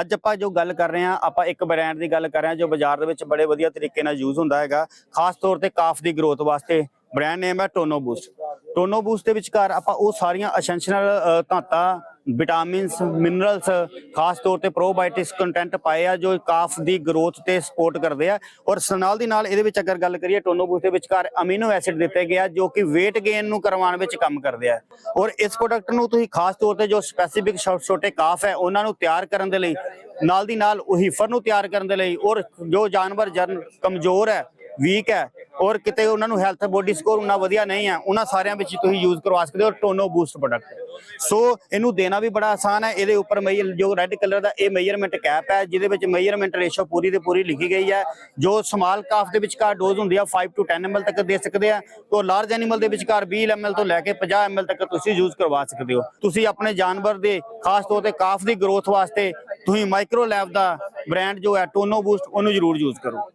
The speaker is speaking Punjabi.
ਅੱਜ ਆਪਾਂ ਜੋ ਗੱਲ ਕਰ ਰਹੇ ਹਾਂ, ਆਪਾਂ ਇੱਕ ਬ੍ਰਾਂਡ ਦੀ ਗੱਲ ਕਰ ਰਹੇ ਹਾਂ, ਜੋ ਬਾਜ਼ਾਰ ਦੇ ਵਿੱਚ ਬੜੇ ਵਧੀਆ ਤਰੀਕੇ ਨਾਲ ਯੂਜ਼ ਹੁੰਦਾ ਹੈਗਾ। ਖਾਸ ਤੌਰ ਤੇ ਕਾਫ ਦੀ ਗਰੋਥ ਵਾਸਤੇ ਬ੍ਰਾਂਡ ਨੇਮ ਹੈ ਟੋਨੋ ਬੂਸਟ ਟੋਨੋ ਬੂਸਟ ਦੇ ਵਿਚਕਾਰ ਆਪਾਂ ਉਹ ਸਾਰੀਆਂ ਐਸੈਂਸ਼ੀਅਲ ਧਾਤਾਂ ਵਿਟਾਮਿਨਸ, ਮਿਨਰਲਸ, ਖਾਸ ਤੌਰ ਤੇ ਪ੍ਰੋਬਾਇਓਟਿਕਸ ਕੰਟੈਂਟ ਪਾਏ ਆ ਜੋ ਕਾਫ ਦੀ ਗਰੋਥ ਤੇ ਸਪੋਰਟ ਕਰਦੇ ਆ। ਔਰ ਨਾਲ ਦੀ ਨਾਲ ਇਹਦੇ ਵਿੱਚ ਅਗਰ ਗੱਲ ਕਰੀਏ, ਟੋਨੋ ਦੇ ਵਿਚਕਾਰ ਅਮੀਨੋ ਐਸਿਡ ਦਿੱਤੇ ਗਏ ਜੋ ਕਿ weight gain ਨੂੰ ਕਰਵਾਉਣ ਵਿੱਚ ਕੰਮ ਕਰਦੇ ਆ। ਔਰ ਇਸ ਪ੍ਰੋਡਕਟ ਨੂੰ ਤੁਸੀਂ ਖਾਸ ਤੌਰ ਤੇ ਜੋ ਸਪੈਸੀਫਿਕ ਛੋਟੇ ਕਾਫ ਹੈ, ਉਹਨਾਂ ਨੂੰ ਤਿਆਰ ਕਰਨ ਦੇ ਲਈ, ਨਾਲ ਦੀ ਨਾਲ ਉਹ ਹੀਫਰ ਨੂੰ ਤਿਆਰ ਕਰਨ ਦੇ ਲਈ, ਔਰ ਜੋ ਜਾਨਵਰ ਜਨ ਕਮਜ਼ੋਰ ਹੈ ਵੀਕ ਹੈ ਔਰ ਕਿਤੇ ਉਹਨਾਂ ਨੂੰ ਹੈਲਥ ਬੋਡੀ ਸਕੋਰ ਉਹਨਾਂ ਵਧੀਆ ਨਹੀਂ ਹੈ ਉਹਨਾਂ ਸਾਰਿਆਂ ਵਿੱਚ ਤੁਸੀਂ ਯੂਜ਼ ਕਰਵਾ ਸਕਦੇ ਹੋ ਟੋਨੋ ਬੂਸਟ ਪ੍ਰੋਡਕਟ ਸੋ ਇਹਨੂੰ ਦੇਣਾ ਵੀ ਬੜਾ ਆਸਾਨ ਹੈ, ਇਹਦੇ ਉੱਪਰ ਮੇਜਰ ਜੋ ਰੈੱਡ ਕਲਰ ਦਾ ਇਹ ਮੇਜਰਮੈਂਟ ਕੈਪ ਹੈ, ਜਿਹਦੇ ਵਿੱਚ ਮੇਜਰਮੈਂਟ ਰੇਸ਼ੋ ਪੂਰੀ ਤੇ ਪੂਰੀ ਲਿਖੀ ਗਈ ਹੈ। ਜੋ ਸਮਾਲ ਕਾਫ ਦੇ ਵਿਚਕਾਰ ਡੋਜ਼ ਹੁੰਦੀ ਆ 5 ਟੂ 10 ml ਤੱਕ ਦੇ ਸਕਦੇ ਆ ਤੋਂ ਲਾਰਜ ਐਨੀਮਲ ਦੇ ਵਿਚਕਾਰ 20 ml ਤੋਂ ਲੈ ਕੇ 50 ml ਤੱਕ ਤੁਸੀਂ ਯੂਜ਼ ਕਰਵਾ ਸਕਦੇ ਹੋ। ਤੁਸੀਂ ਆਪਣੇ ਜਾਨਵਰ ਦੇ, ਖਾਸ ਤੌਰ ਤੇ ਕਾਫ ਦੀ ਗਰੋਥ ਵਾਸਤੇ ਤੁਸੀਂ ਮਾਈਕਰੋ ਲੈਬ ਦਾ ਬ੍ਰਾਂਡ ਜੋ ਹੈ ਟੋਨੋ ਬੂਸਟ ਉਹਨੂੰ ਜ਼ਰੂਰ ਯੂਜ਼ ਕਰੋ।